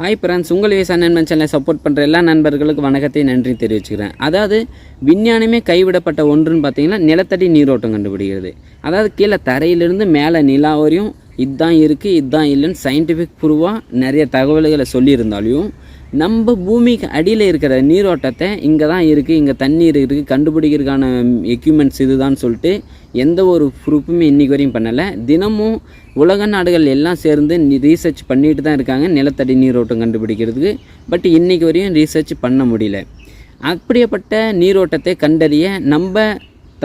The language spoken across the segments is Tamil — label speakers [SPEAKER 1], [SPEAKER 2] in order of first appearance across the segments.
[SPEAKER 1] ஹாய் பிரான்ஸ் உங்கள் விவசாய நண்பன் சேனலை சப்போர்ட் பண்ணுற எல்லா நண்பர்களுக்கும் வணக்கத்தை நன்றி தெரிவிச்சுக்கிறேன். அதாவது விஞ்ஞானமே கைவிடப்பட்ட ஒன்றுன்னு பார்த்தீங்கன்னா நிலத்தடி நீரோட்டம் கண்டுபிடிக்கிறது. அதாவது கீழே தரையிலிருந்து மேலே நிலா வரையும் இதுதான் இருக்குது இதுதான் இல்லைன்னு சயின்டிஃபிக் ப்ரூவாக நிறைய தகவல்களை சொல்லியிருந்தாலையும் நம்ம பூமிக்கு அடியில் இருக்கிற நீரோட்டத்தை இங்கே தான் இருக்குது இங்கே தண்ணீர் இருக்குது கண்டுபிடிக்கிறதுக்கான எக்யூப்மெண்ட்ஸ் இதுதான் சொல்லிட்டு எந்த ஒரு ப்ரூஃபுமே இன்றைக்கி வரையும் பண்ணலை. தினமும் உலக நாடுகள் எல்லாம் சேர்ந்து ரீசர்ச் பண்ணிட்டு தான் இருக்காங்க நிலத்தடி நீரோட்டம் கண்டுபிடிக்கிறதுக்கு. பட் இன்றைக்கி வரையும் ரீசர்ச் பண்ண முடியல. அப்படியேப்பட்ட நீரோட்டத்தை கண்டறிய நம்ம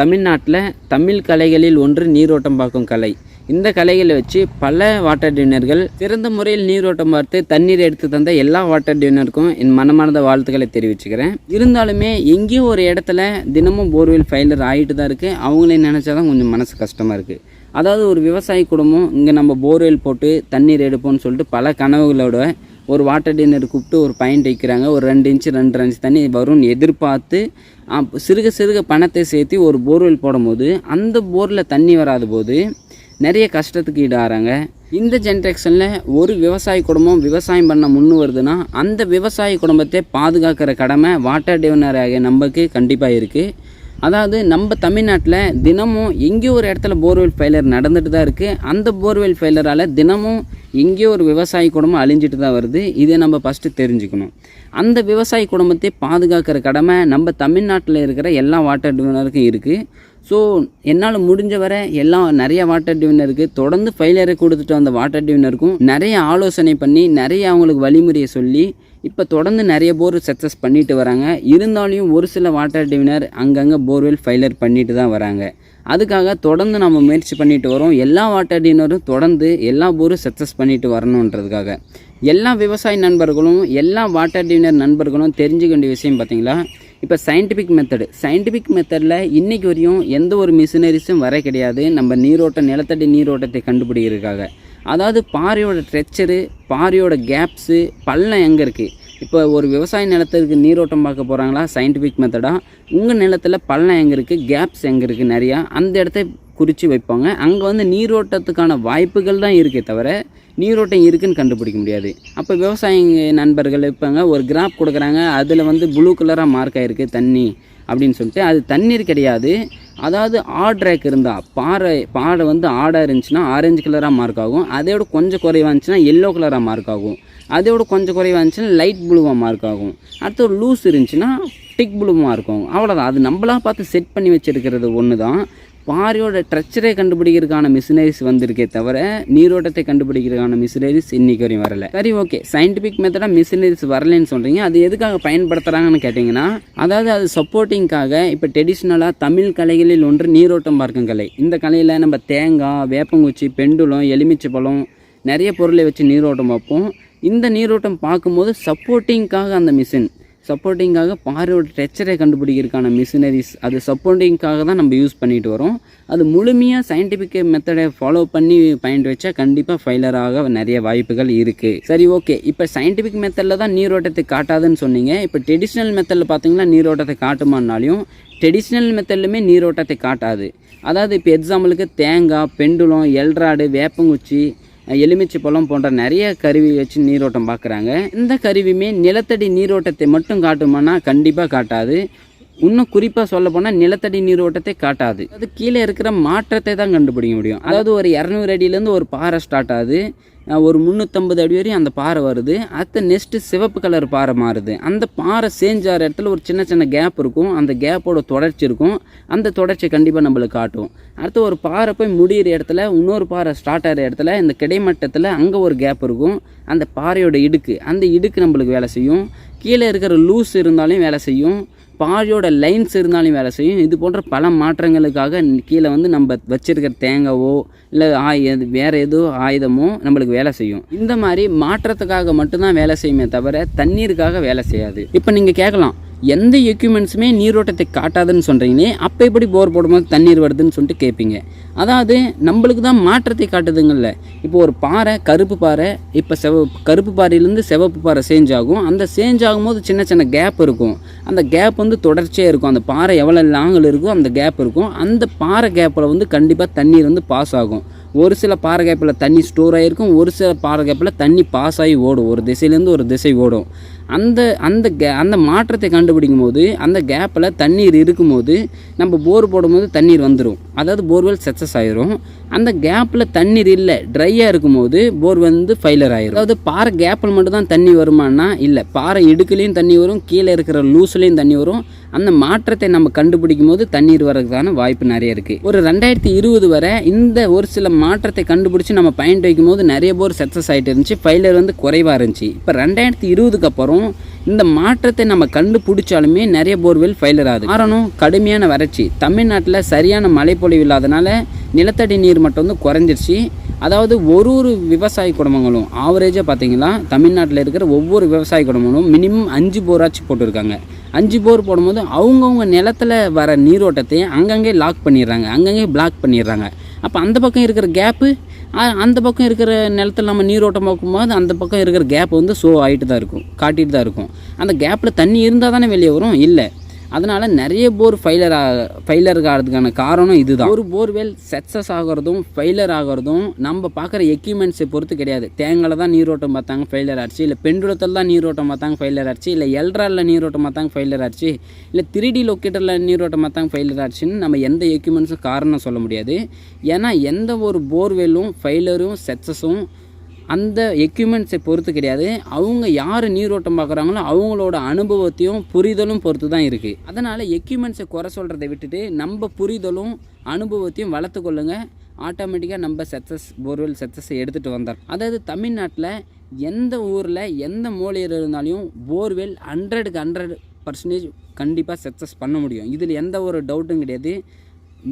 [SPEAKER 1] தமிழ்நாட்டில் தமிழ் கலைகளில் ஒன்று நீரோட்டம் பார்க்கும் கலை. இந்த கலைகளை வச்சு பல வாட்டர் டியூனர்கள் சிறந்த முறையில் நீரோட்டம் பார்த்து தண்ணீர் எடுத்து தந்த எல்லா வாட்டர் டியூனருக்கும் என் மனமார்ந்த வாழ்த்துக்களை தெரிவிச்சுக்கிறேன். இருந்தாலுமே எங்கேயோ ஒரு இடத்துல தினமும் போர்வெல் ஃபெயிலர் ஆகிட்டு தான் இருக்குது அவங்களே நினச்சாதான் கொஞ்சம் மனசு கஷ்டமாக இருக்குது அதாவது ஒரு விவசாய குடும்பம் இங்கே நம்ம போர்வெல் போட்டு தண்ணீர் எடுப்போம்னு சொல்லிட்டு பல கனவுகளோட ஒரு வாட்டர் டின்னர் கூப்பிட்டு ஒரு பாயிண்ட் வைக்கிறாங்க. ஒரு ரெண்டு இன்ச்சு ரெண்டு இன்ச்சு தண்ணி வரும்னு எதிர்பார்த்து சிறுக சிறுக பணத்தை சேர்த்து ஒரு போர்வெல் போடும்போது அந்த போரில் தண்ணி வராத போது நிறைய கஷ்டத்துக்கு ஈடாகிறாங்க இந்த ஜென்ரேஷனில் ஒரு விவசாய குடும்பம் விவசாயம் பண்ண முன்னு வருதுன்னா அந்த விவசாய குடும்பத்தை பாதுகாக்கிற கடமை வாட்டர் டிவனர் ஆகிய நமக்கு கண்டிப்பாக இருக்குது அதாவது நம்ம தமிழ்நாட்டில் தினமும் எங்கேயோ ஒரு இடத்துல போர்வெல் ஃபெயிலியர் நடந்துட்டு தான் இருக்குது அந்த போர்வெல் ஃபெயிலரால் தினமும் எங்கேயோ ஒரு விவசாய குடும்பம் அழிஞ்சிட்டு தான் வருது. இதை நம்ம ஃபஸ்ட்டு தெரிஞ்சுக்கணும். அந்த விவசாய குடும்பத்தை பாதுகாக்கிற கடமை நம்ம தமிழ்நாட்டில் இருக்கிற எல்லா வாட்டர் டிவினருக்கும் இருக்குது ஸோ என்னால் முடிஞ்ச வரை எல்லாம் நிறைய வாட்டர் டிவினருக்கு தொடர்ந்து ஃபெயிலியரை கொடுத்துட்டு வந்த வாட்டர் டிவினருக்கும் நிறைய ஆலோசனை பண்ணி நிறைய அவங்களுக்கு வழிமுறையை சொல்லி இப்போ தொடர்ந்து நிறைய போர் சக்ஸஸ் பண்ணிட்டு வராங்க. இருந்தாலும் ஒரு சில வாட்டர் டிவினர் அங்கங்கே போர்வெல் ஃபைலர் பண்ணிட்டு தான் வராங்க. அதுக்காக தொடர்ந்து நம்ம முயற்சி பண்ணிட்டு வரோம். எல்லா வாட்டர் டிவினரும் தொடர்ந்து எல்லா போரும் சக்ஸஸ் பண்ணிட்டு வரணுன்றதுக்காக எல்லா விவசாய நண்பர்களும் எல்லா வாட்டர் டிவினர் நண்பர்களும் தெரிஞ்சுக்க வேண்டிய விஷயம் பார்த்திங்களா இப்போ சயின்டிஃபிக் மெத்தடு சயின்டிஃபிக் மெத்தடில் இன்றைக்கி வரையும் எந்த ஒரு மிஷினரிஸும் வர கிடையாது. நம்ம நீரோட்டம் நிலத்தடி நீரோட்டத்தை கண்டுபிடிக்கிறதுக்காக. அதாவது பாறையோட ஸ்ட்ரெச்சரு பாறையோட கேப்ஸு பள்ளம் எங்கே இருக்குது இப்போ ஒரு விவசாய நிலத்திற்கு நீரோட்டம் பார்க்க போகிறாங்களா சயின்டிஃபிக் மெத்தடாக உங்கள் நிலத்தில் பள்ளம் எங்கே இருக்குது கேப்ஸ் எங்கே இருக்குது நிறையா? அந்த இடத்த குறித்து வைப்பாங்க. அங்கே வந்து நீரோட்டத்துக்கான வாய்ப்புகள் தான் இருக்கே தவிர நீரோட்டம் இருக்குன்னு கண்டுபிடிக்க முடியாது. அப்போ விவசாய நண்பர்கள் இருப்பாங்க ஒரு கிராப் கொடுக்குறாங்க. அதில் வந்து ப்ளூ கலராக மார்க் ஆகிருக்கு தண்ணி. அப்படின்னு சொல்லிட்டு அது தண்ணீர் கிடையாது. அதாவது ஆட்ரேக் இருந்தால் பாறை பாறை வந்து ஆடாக இருந்துச்சுன்னா ஆரஞ்சு கலராக மார்க் ஆகும். அதோட கொஞ்சம் குறைவாக இருந்துச்சுன்னா எல்லோ கலராக மார்க் ஆகும். அதோட கொஞ்சம் குறைவாக இருந்துச்சுன்னா லைட் ப்ளூவாக மார்க் ஆகும். அடுத்து ஒரு லூஸ் இருந்துச்சுன்னா டிக் ப்ளூவாக இருக்கும். அவ்வளோதான் அது நம்மளா பார்த்து செட் பண்ணி வச்சுருக்கிறது ஒன்று தான் பாரியோட ஸ்ட்ரக்சரை கண்டுபிடிக்கிறதுக்கான மிஷினரிஸ் வந்திருக்கே தவிர நீரோட்டத்தை கண்டுபிடிக்கிறதுக்கான மிஷினரிஸ் இன்றைக்கி வரையும் வரல. சரி ஓகே சயின்டிஃபிக் மெத்தடாக மிஷினரிஸ் வரலைன்னு சொல்கிறீங்க அது எதுக்காக பயன்படுத்துகிறாங்கன்னு கேட்டிங்கன்னா அதாவது அது சப்போர்ட்டிங்காக இப்போ ட்ரெடிஷ்னலாக தமிழ் கலைகளில் ஒன்று நீரோட்டம் பார்க்கும் கலை. இந்த கலையில் நம்ம தேங்காய் வேப்பங்குச்சி பெண்டுலம் எலுமிச்சை பழம் நிறைய பொருளை வச்சு நீரோட்டம் பார்ப்போம். இந்த நீரோட்டம் பார்க்கும்போது சப்போர்ட்டிங்காக அந்த மிஷின் சப்போர்ட்டிங்காக பாறையோட டெக்சரை கண்டுபிடிக்கிறதுக்கான மிஷினரிஸ் அது சப்போர்ட்டிங்காக தான் நம்ம யூஸ் பண்ணிட்டு வரோம். அது முழுமையாக சயின்டிஃபிக் மெத்தடை ஃபாலோ பண்ணி பயன்பட்டு வச்சா கண்டிப்பாக ஃபைலராக நிறைய வாய்ப்புகள் இருக்குது சரி ஓகே இப்போ சயின்டிஃபிக் மெத்தடில் தான் நீரோட்டத்தை காட்டாதுன்னு சொன்னீங்க. இப்போ ட்ரெடிஷ்னல் மெத்தடில் பார்த்தீங்கன்னா நீரோட்டத்தை காட்டுமானாலையும் ட்ரெடிஷ்னல் மெத்தட்லுமே நீரோட்டத்தை காட்டாது. அதாவது இப்போ எக்ஸாம்பிளுக்கு தேங்காய் பெண்டுலம் எல்ராடு வேப்பங்குச்சி எலுமிச்சை பழம் போன்ற நிறைய கருவி வச்சு நீரோட்டம் பார்க்குறாங்க. இந்த கருவியுமே நிலத்தடி நீரோட்டத்தை மட்டும் காட்டுமானா கண்டிப்பாக காட்டாது. இன்னும் குறிப்பாக சொல்ல போனால் நிலத்தடி நீரோட்டத்தை காட்டாது. அது கீழே இருக்கிற மாற்றத்தை தான் கண்டுபிடிக்க முடியும். அதாவது ஒரு இரநூறு அடியிலேருந்து ஒரு பாறை ஸ்டார்ட் ஆகுது. ஒரு முந்நூற்றம்பது அடி வரையும் அந்த பாறை வருது. அடுத்த நெக்ஸ்ட்டு சிவப்பு கலர் பாறை மாறுது. அந்த பாறை சேஞ்சாகிற இடத்துல ஒரு சின்ன சின்ன கேப் இருக்கும். அந்த கேப்போட தொடர்ச்சி இருக்கும். அந்த தொடர்ச்சி கண்டிப்பாக நம்மளுக்கு காட்டும் அடுத்து ஒரு பாறை போய் முடியிற இடத்துல இன்னொரு பாறை ஸ்டார்ட் ஆகிற இடத்துல இந்த கிடைமட்டத்தில் அங்கே ஒரு கேப் இருக்கும். அந்த பாறையோட இடுக்கு அந்த இடுக்கு நம்மளுக்கு வேலை செய்யும். கீழே இருக்கிற லூஸ் இருந்தாலும் வேலை செய்யும். பாறையோட லைன்ஸ் இருந்தாலும் வேலை செய்யும். இது போன்ற பல மாற்றங்களுக்காக கீழே வந்து நம்ம வச்சிருக்கிற தேங்காவோ இல்லை ஆய் வேறு ஏதோ ஆயுதமோ நம்மளுக்கு வேலை செய்யும். இந்த மாதிரி மாற்றத்துக்காக மட்டும்தான் வேலை செய்யுமே தவிர தண்ணீருக்காக வேலை செய்யாது. இப்போ நீங்கள் கேட்கலாம் எந்த எக்யூப்மெண்ட்ஸுமே நீரோட்டத்தை காட்டாதுன்னு சொல்கிறீங்களே அப்போ எப்படி போர் போடும்போது தண்ணீர் வருதுன்னு சொல்லிட்டு கேட்பீங்க அதாவது நம்மளுக்கு தான் மாற்றத்தை காட்டுதுங்கள்ல. இப்போ ஒரு பாறை கருப்பு பாறை இப்போ செவ கருப்பு பாறையிலேருந்து சிவப்பு பாறை சேஞ்ச் ஆகும். அந்த சேஞ்ச் ஆகும்போது சின்ன சின்ன கேப் இருக்கும். அந்த கேப் வந்து தொடர்ச்சியாக இருக்கும். அந்த பாறை எவ்வளோ லாங்கில் இருக்கோ அந்த கேப் இருக்கும். அந்த பாறை கேப்பில் வந்து கண்டிப்பாக தண்ணீர் வந்து பாஸ் ஆகும். ஒரு சில பாறை கேப்பில் தண்ணி ஸ்டோர் ஆகிருக்கும் ஒரு சில பாறை கேப்பில் தண்ணி பாஸ் ஆகி ஓடும். ஒரு திசையிலேருந்து ஒரு திசை ஓடும். அந்த அந்த கே அந்த மாற்றத்தை கண்டுபிடிக்கும் போது அந்த கேப்பில் தண்ணீர் இருக்கும்போது நம்ம போர் போடும்போது தண்ணீர் வந்துடும் அதாவது போர்வெல் சக்ஸஸ் ஆயிரும். அந்த கேப்பில் தண்ணீர் இல்லை ட்ரையாக இருக்கும்போது போர் வந்து ஃபெயிலர் ஆயிரும். அதாவது பாறை கேப்பில் மட்டும் தான் தண்ணி வருமானா? இல்லை பாறை இடுக்குலேயும் தண்ணி வரும் கீழே இருக்கிற லூஸ்லேயும் தண்ணி வரும். அந்த மாற்றத்தை நம்ம கண்டுபிடிக்கும் போது தண்ணீர் வர்றதுக்கான வாய்ப்பு நிறைய இருக்குது ஒரு ரெண்டாயிரத்தி இருபது வரை இந்த ஒரு சில மாற்றத்தை கண்டுபிடிச்சி நம்ம பயன் வைக்கும் போது நிறைய போர் சக்ஸஸ் ஆகிட்டு இருந்துச்சு. ஃபெயிலர் வந்து குறைவாக இருந்துச்சு. இப்போ ரெண்டாயிரத்தி இருபதுக்கு அப்புறம் இந்த மாற்றத்தை நம்ம கண்டுபிடிச்சாலுமே நிறைய போர்வெல் ஃபெயிலர் ஆகுது. காரணம் கடுமையான வறட்சி. தமிழ்நாட்டில் சரியான மழைப்பொழிவு இல்லாதனால நிலத்தடி நீர் மட்டும் வந்து குறைஞ்சிருச்சு. அதாவது ஒரு ஒரு விவசாய குடும்பங்களும் ஆவரேஜாக பார்த்தீங்கன்னா தமிழ்நாட்டில் இருக்கிற ஒவ்வொரு விவசாய குடும்பங்களும் மினிமம் அஞ்சு போராச்சு போட்டிருக்காங்க. அஞ்சு போர் போடும்போது அவங்கவுங்க நிலத்தில் வர நீரோட்டத்தையும் அங்கங்கே லாக் பண்ணிடுறாங்க. அங்கங்கே பிளாக் பண்ணிடுறாங்க. அப்போ அந்த பக்கம் இருக்கிற கேப்பு அந்த பக்கம் இருக்கிற நிலத்தில் நம்ம நீரோட்டம் பார்க்கும்போது அந்த பக்கம் இருக்கிற கேப் வந்து ஷோ ஆகிட்டு தான் இருக்கும் காட்டிகிட்டு தான் இருக்கும். அந்த கேப்பில் தண்ணி இருந்தால் தானே வெளியே வரும்? இல்லை. அதனால் நிறைய போர் ஃபெயிலர் ஆக ஃபெயிலருக்கு ஆகிறதுக்கான காரணம் இதுதான். ஒரு போர்வெல் சக்ஸஸ் ஆகிறதும் ஃபெயிலர் ஆகிறதும் நம்ம பார்க்குற எக்யூப்மெண்ட்ஸை பொறுத்து கிடையாது. தேங்காயில் தான் நீரோட்டம் பார்த்தாங்க ஃபெயிலர் ஆச்சு. இல்லை பெண்டுலத்தில் தான் நீரோட்டம் பார்த்தாங்க ஃபெயிலர் ஆச்சு. இல்லை எல்ட்ராலில் நீரோட்டம் பார்த்தாங்க ஃபெயிலர் ஆச்சு. இல்லை த்ரீ டி லொக்கேட்டரில் நீரோட்டம் பார்த்தாங்க ஃபெயிலர் ஆச்சுன்னு நம்ம எந்த எக்யூப்மெண்ட்ஸும் காரணம் சொல்ல முடியாது. ஏன்னா எந்த ஒரு போர்வெல்லும் ஃபெயிலரும் சக்ஸஸும் அந்த எக்யூப்மெண்ட்ஸை பொறுத்து கிடையாது. அவங்க யார் நீரோட்டம் பார்க்குறாங்களோ அவங்களோட அனுபவத்தையும் புரிதலும் பொறுத்து தான் இருக்குது அதனால் எக்யூப்மெண்ட்ஸை குறை சொல்கிறத விட்டுட்டு நம்ம புரிதலும் அனுபவத்தையும் வளர்த்து ஆட்டோமேட்டிக்காக நம்ம சக்ஸஸ் போர்வெல் சக்ஸஸை எடுத்துகிட்டு வந்தார் அதாவது தமிழ்நாட்டில் எந்த ஊரில் எந்த மூலையில் இருந்தாலும் போர்வெல் ஹண்ட்ரடுக்கு ஹண்ட்ரட் பர்சன்டேஜ் கண்டிப்பாக சக்ஸஸ் பண்ண முடியும். இதில் எந்த ஒரு டவுட்டும் கிடையாது.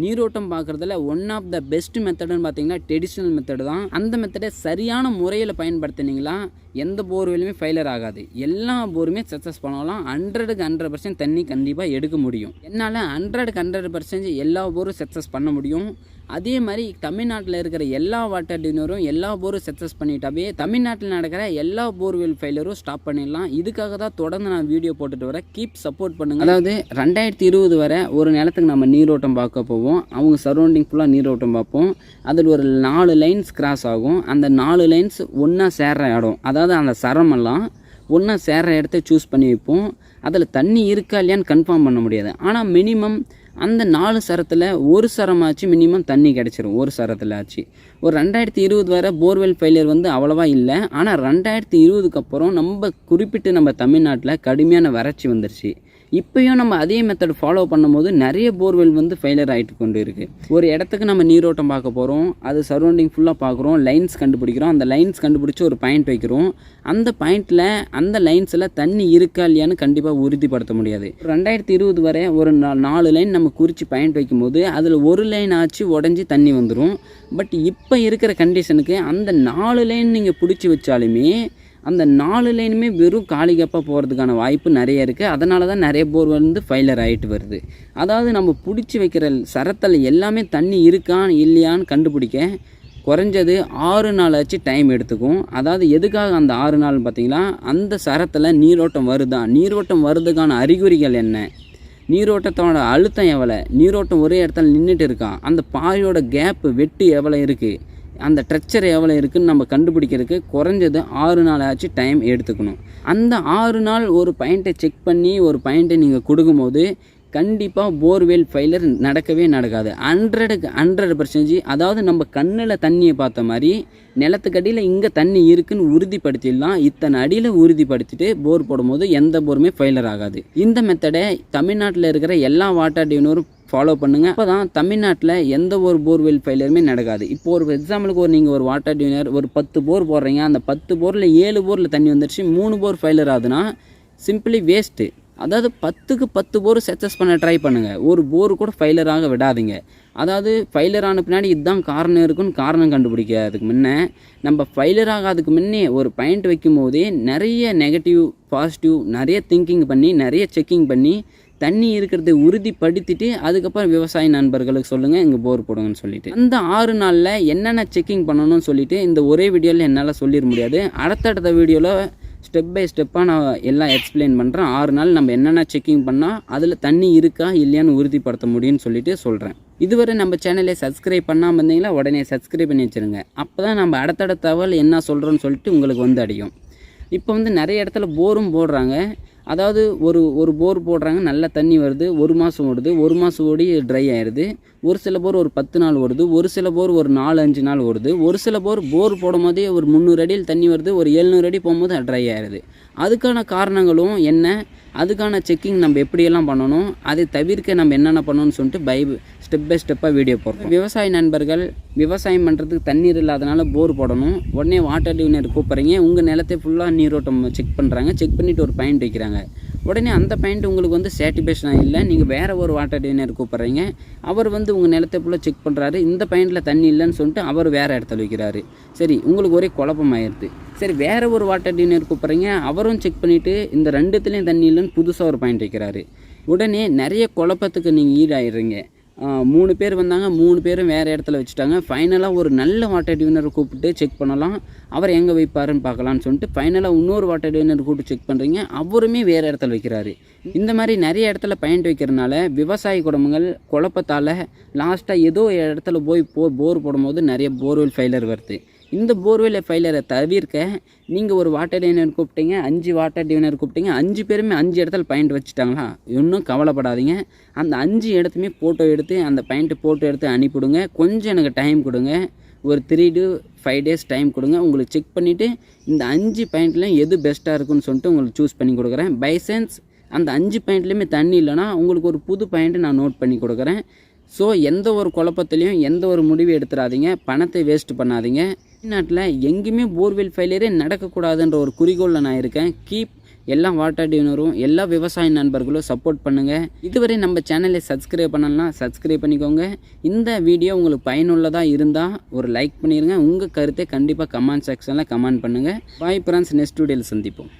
[SPEAKER 1] நீரோட்டம் பார்க்குறதுல ஒன் ஆஃப் த பெஸ்ட் மெத்தடுன்னு பார்த்தீங்கன்னா ட்ரெடிஷ்னல் மெத்தடு தான். அந்த மெத்தடை சரியான முறையில் பயன்படுத்தினீங்களா எந்த போர்வெலுமே ஃபெயிலர் ஆகாது. எல்லா போருமே சக்ஸஸ் பண்ணலாம். ஹண்ட்ரடுக்கு ஹண்ட்ரட் பர்சன்ட் தண்ணி கண்டிப்பாக எடுக்க முடியும். என்னால் ஹண்ட்ரடுக்கு ஹண்ட்ரட் பர்சன்ட் எல்லா போரும் சக்ஸஸ் பண்ண முடியும். அதே மாதிரி தமிழ்நாட்டில் இருக்கிற எல்லா வாட்டர் டினரும் எல்லா போரும் சக்ஸஸ் பண்ணிட்டாவே தமிழ்நாட்டில் நடக்கிற எல்லா போர்வெல் ஃபெயிலரும் ஸ்டாப் பண்ணிடலாம். இதுக்காக தான் தொடர்ந்து நான் வீடியோ போட்டுட்டு வரேன். கீப் சப்போர்ட் பண்ணுங்கள் அதாவது ரெண்டாயிரத்தி இருபது வரை ஒரு நிலத்துக்கு நம்ம நீரோட்டம் பார்க்க போவோம். அவங்க சரௌண்டிங் ஃபுல்லாக நீரோட்டம் பார்ப்போம். அதில் ஒரு நாலு லைன்ஸ் கிராஸ் ஆகும். அந்த நாலு லைன்ஸ் ஒன்றா சேர்ற இடம். அதாவது அந்த சரமெல்லாம் ஒன்றா சேர்ற இடத்த சூஸ் பண்ணி வைப்போம். அதில் தண்ணி இருக்கா இல்லையான்னு கன்ஃபார்ம் பண்ண முடியாது. ஆனால் மினிமம் அந்த நாலு சரத்தில் ஒரு சரமாச்சு மினிமம் தண்ணி கிடச்சிரும். ஒரு சரத்தில் ஆச்சு ஒரு ரெண்டாயிரத்தி இருபது வரை போர்வெல் ஃபெயிலியர் வந்து அவ்வளோவா இல்லை. ஆனால் ரெண்டாயிரத்தி இருபதுக்கு அப்புறம் நம்ம குறிப்பிட்டு நம்ம தமிழ்நாட்டில் கடுமையான வறட்சி வந்துருச்சு. இப்போயும் நம்ம அதே மெத்தட் ஃபாலோ பண்ணும்போது நிறைய போர்வெல் வந்து ஃபெயிலியர் ஆகிட்டு கொண்டு இருக்குது ஒரு இடத்துக்கு நம்ம நீரோட்டம் பார்க்க போகிறோம் அது சரௌண்டிங் ஃபுல்லாக பார்க்குறோம் லைன்ஸ் கண்டுபிடிக்கிறோம். அந்த லைன்ஸ் கண்டுபிடிச்சி ஒரு பாயிண்ட் வைக்கிறோம். அந்த பாயிண்டில் அந்த லைன்ஸில் தண்ணி இருக்கா இல்லையான்னு கண்டிப்பாக உறுதிப்படுத்த முடியாது. ரெண்டாயிரத்தி இருபது வரை ஒரு நாலு லைன் நம்ம குறித்து பாயிண்ட் வைக்கும்போது அதில் ஒரு லைன் ஆச்சு உடஞ்சி தண்ணி வந்துடும் பட் இப்போ இருக்கிற கண்டிஷனுக்கு அந்த நாலு லைன் நீங்கள் பிடிச்சி வச்சாலுமே அந்த நாலு லைனுமே வெறும் காலி கப்பாக போகிறதுக்கான வாய்ப்பு நிறைய இருக்குது அதனால தான் நிறைய போர் வந்து ஃபைலர் ஆகிட்டு வருது. அதாவது நம்ம பிடிச்சி வைக்கிற சரத்தில் எல்லாமே தண்ணி இருக்கா இல்லையான்னு கண்டுபிடிக்க குறைஞ்சது ஆறு நாள் ஆச்சு டைம் எடுத்துக்கும். அதாவது எதுக்காக அந்த ஆறு நாள் பார்த்திங்கன்னா அந்த சரத்தில் நீரோட்டம் வருதா? நீரோட்டம் வருதுக்கான அறிகுறிகள் என்ன? நீரோட்டத்தோட அழுத்தம் எவ்வளோ நீரோட்டம் ஒரே இடத்துல நின்றுட்டு இருக்கான் அந்த பாறையோட கேப்பு வெட்டு எவ்வளோ இருக்குது அந்த ஸ்ட்ரக்சர் எவ்வளோ இருக்குதுன்னு நம்ம கண்டுபிடிக்கிறதுக்கு குறைஞ்சது ஆறு நாள் ஆச்சு டைம் எடுத்துக்கணும். அந்த ஆறு நாள் ஒரு பாயிண்ட்டை செக் பண்ணி ஒரு பாயிண்ட்டை நீங்கள் கொடுக்கும்போது கண்டிப்பாக போர்வெல் ஃபெயிலர் நடக்கவே நடக்காது. ஹண்ட்ரடுக்கு ஹண்ட்ரட் பர்சன்டேஜ் அதாவது நம்ம கண்ணில் தண்ணியை பார்த்த மாதிரி நிலத்துக்கு அடியில் இங்கே தண்ணி இருக்குன்னு உறுதிப்படுத்திடலாம். இத்தனை அடியில் உறுதிப்படுத்திட்டு போர் போடும்போது எந்த போருமே ஃபெயிலர் ஆகாது. இந்த மெத்தடை தமிழ்நாட்டில் இருக்கிற எல்லா வாட்டர் டியூனரும் ஃபாலோ பண்ணுங்க. அப்போ தான் தமிழ்நாட்டில் எந்த ஒரு போர்வெல் ஃபெயிலியருமே நடக்காது. இப்போ ஒரு எக்ஸாம்பிளுக்கு ஒரு நீங்கள் ஒரு வாட்டர் டியூனர் ஒரு பத்து போர் போடுறீங்க. அந்த பத்து போரில் ஏழு போரில் தண்ணி வந்துடுச்சு மூணு போர் ஃபெயிலியர் ஆகுதுன்னா சிம்பிளி வேஸ்ட்டு அதாவது பத்துக்கு பத்து போர் சக்ஸஸ் பண்ண ட்ரை பண்ணுங்கள் ஒரு போர் கூட ஃபெயிலியர் ஆக விடாதீங்க. அதாவது ஃபெயிலர் ஆன பின்னாடி இதுதான் காரணம் இருக்குன்னு காரணம் கண்டுபிடிக்காதுக்கு முன்னே நம்ம ஃபெயிலர் ஆகாதுக்கு முன்னே ஒரு பாயிண்ட் வைக்கும் போதே நிறைய நெகட்டிவ் பாசிட்டிவ் நிறைய திங்கிங் பண்ணி நிறைய செக்கிங் பண்ணி தண்ணி இருக்கிறத உறுதிப்படுத்திட்டு அதுக்கப்புறம் விவசாய நண்பர்களுக்கு சொல்லுங்கள் இங்கே போர் போடுங்கன்னு சொல்லிட்டு. அந்த ஆறு நாளில் என்னென்ன செக்கிங் பண்ணணும்னு சொல்லிட்டு இந்த ஒரே வீடியோவில் என்னால் சொல்லிட முடியாது. அடுத்தடுத்த வீடியோவில் ஸ்டெப் பை ஸ்டெப்பாக நான் எல்லாம் எக்ஸ்பிளைன் பண்ணுறேன் ஆறு நாள் நம்ம என்னென்ன செக்கிங் பண்ணால் அதில் தண்ணி இருக்கா இல்லையான்னு உறுதிப்படுத்த முடியும்னு சொல்லிட்டு சொல்கிறேன் இதுவரை நம்ம சேனலை சப்ஸ்கிரைப் பண்ணாமல் இருந்தீங்களா உடனே சப்ஸ்கிரைப் பண்ணி வச்சுருங்க. அப்போ தான் நம்ம அடுத்தடுத்த தகவல் என்ன சொல்கிறோன்னு சொல்லிட்டு உங்களுக்கு வந்து அடையும். இப்போ வந்து நிறைய இடத்துல போரும் போடுறாங்க. அதாவது ஒரு ஒரு போர் போடுறாங்க நல்ல தண்ணி வருது ஒரு மாதம் ஓடுது ஒரு மாதம் ஓடி ட்ரை ஆயிடுது ஒரு சில போர் ஒரு பத்து நாள் ஓடுது ஒரு சில போர் ஒரு நாலு அஞ்சு நாள் ஓடுது. ஒரு சில போர் போர் போடும் போதே ஒரு முந்நூறு அடியில் தண்ணி வருது ஒரு எழுநூறு அடி போகும்போது ட்ரை ஆயிடுது அதுக்கான காரணங்களும் என்ன? அதுக்கான செக்கிங் நம்ம எப்படியெல்லாம் பண்ணணும்? அதை தவிர்க்க நம்ம என்னென்ன பண்ணணும்னு சொல்லிட்டு பைபிள் ஸ்டெப் பை ஸ்டெப்பாக வீடியோ போடுறோம். விவசாய நண்பர்கள் விவசாயம் பண்ணுறதுக்கு தண்ணீர் இல்லாதனால போர் போடணும். உடனே வாட்டர் டிவினர் கூப்பிட்றீங்க. உங்கள் நிலத்தை ஃபுல்லாக நீரோட்டம் செக் பண்ணுறாங்க செக் பண்ணிவிட்டு ஒரு பாயிண்ட் வைக்கிறாங்க. உடனே அந்த பாயிண்ட் உங்களுக்கு வந்து சாட்டிஸ்ஃபேக்ஷன் இல்லை. நீங்கள் வேறு ஒரு வாட்டர் டியூனர் கூப்பிட்றீங்க. அவர் வந்து உங்கள் நிலத்தை ஃபுல்லாக செக் பண்ணுறாரு இந்த பாயிண்டில் தண்ணி இல்லைன்னு சொல்லிட்டு அவர் வேறு இடத்துல வைக்கிறாரு. சரி உங்களுக்கு ஒரே குழப்பமாயிருது. சரி வேறு ஒரு வாட்டர் டிவினர் கூப்பிட்றீங்க. அவரும் செக் பண்ணிவிட்டு இந்த ரெண்டுத்துலேயும் தண்ணி இல்லைன்னு புதுசாக ஒரு பாயிண்ட் வைக்கிறாரு. உடனே நிறைய குழப்பத்துக்கு நீங்கள் ஈடாயிடுறீங்க. மூணு பேர் வந்தாங்க மூணு பேரும் வேறு இடத்துல வச்சுட்டாங்க. ஃபைனலாக ஒரு நல்ல வாட்டர் டிவினரை கூப்பிட்டு செக் பண்ணலாம். அவர் எங்கே வைப்பாருன்னு பார்க்கலான்னு சொல்லிட்டு ஃபைனலாக இன்னொரு வாட்டர் டியூனர் கூப்பிட்டு செக் பண்ணுறீங்க அவருமே வேறு இடத்துல வைக்கிறாரு. இந்த மாதிரி நிறைய இடத்துல பயன்ட்டு வைக்கிறனால விவசாய குடும்பங்கள் குழப்பத்தால் லாஸ்ட்டாக ஏதோ இடத்துல போய் போ போர் போடும்போது நிறைய போர்வெல் ஃபெயிலர் வருது. இந்த போர்வெல் ஃபெயிலரை தவிர்க்க நீங்கள் ஒரு வாட்டர் டிவினர் கூப்பிட்டீங்க அஞ்சு வாட்டர் டியூனர் கூப்பிட்டீங்க அஞ்சு பேருமே அஞ்சு இடத்துல பாயிண்ட் வச்சுட்டாங்களா? இன்னும் கவலைப்படாதீங்க. அந்த அஞ்சு இடத்துமே ஃபோட்டோ எடுத்து அந்த பாயிண்ட்டு ஃபோட்டோ எடுத்து அனுப்பிவிடுங்க. கொஞ்சம் எனக்கு டைம் கொடுங்க. ஒரு three to five days time கொடுங்க. உங்களுக்கு செக் பண்ணிவிட்டு இந்த அஞ்சு பாயிண்ட்லையும் எது பெஸ்ட்டாக இருக்குன்னு சொல்லிட்டு உங்களுக்கு சூஸ் பண்ணி கொடுக்குறேன். பைசன்ஸ் அந்த அஞ்சு பாயிண்ட்லேயுமே தண்ணி இல்லைன்னா உங்களுக்கு ஒரு புது பாயிண்ட்டு நான் நோட் பண்ணி கொடுக்குறேன். ஸோ எந்த ஒரு குழப்பத்துலையும் எந்த ஒரு முடிவு எடுத்துடாதீங்க. பணத்தை வேஸ்ட் பண்ணாதீங்க. தமிழ்நாட்டில் எங்கேயுமே போர்வெல் ஃபெயிலியரே நடக்கக்கூடாதுன்ற ஒரு குறிக்கோளில் நான் இருக்கேன். கீப் எல்லா வாட்டர் டியூனரும் எல்லா விவசாய நண்பர்களும் சப்போர்ட் பண்ணுங்கள் இதுவரை நம்ம சேனலை சப்ஸ்கிரைப் பண்ணலாம் சப்ஸ்கிரைப் பண்ணிக்கோங்க. இந்த வீடியோ உங்களுக்கு பயனுள்ளதாக இருந்தால் ஒரு லைக் பண்ணிடுங்க உங்கள் கருத்தை கண்டிப்பாக கமெண்ட் செக்ஷனில் கமெண்ட் பண்ணுங்கள் பாய் பிரான்ஸ் நெக்ஸ்ட் வீடியோவில் சந்திப்போம்.